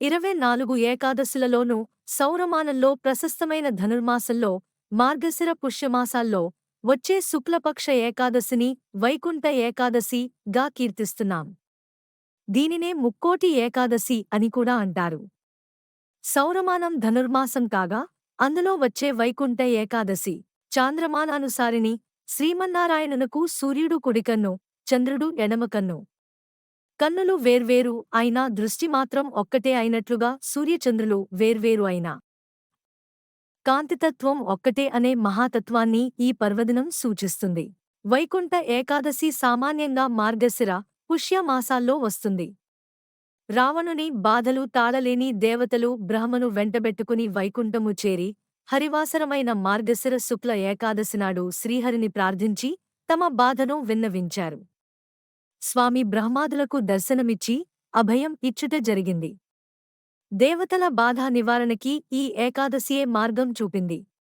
ఇరవై నాలుగు ఏకాదశులలోనూ సౌరమానంలో ప్రశస్తమైన ధనుర్మాసంలో మార్గశిర పుష్యమాసాల్లో వచ్చే శుక్లపక్ష ఏకాదశిని వైకుంఠ ఏకాదశి గా కీర్తిస్తున్నాం. దీనినే ముక్కోటి ఏకాదశి అని కూడా అంటారు. సౌరమానం ధనుర్మాసం కాగా అందులో వచ్చే వైకుంఠ ఏకాదశి చాంద్రమానానుసారిని శ్రీమన్నారాయణునకు సూర్యుడు కుడికన్ను చంద్రుడు ఎడమకన్ను. కన్నులు వేర్వేరు అయినా దృష్టి మాత్రం ఒక్కటే అయినట్లుగా సూర్యచంద్రులు వేర్వేరు అయినా. కాంతితత్వం ఒక్కటే అనే మహాతత్వాన్ని ఈ పర్వదినం సూచిస్తుంది. వైకుంఠ ఏకాదశి సామాన్యంగా మార్గశిర పుష్యమాసాల్లో వస్తుంది. రావణుని బాధలు తాళలేని దేవతలు బ్రహ్మను వెంటబెట్టుకుని వైకుంఠము చేరి హరివాసరమైన మార్గశిర శుక్ల ఏకాదశి నాడు శ్రీహరిని ప్రార్థించి తమ బాధను విన్నవించారు. స్వామి బ్రహ్మాదులకు దర్శనమిచ్చి అభయం ఇచ్చుట జరిగింది. దేవతల బాధ నివారణకి ఈ ఏకాదశియే మార్గం చూపింది.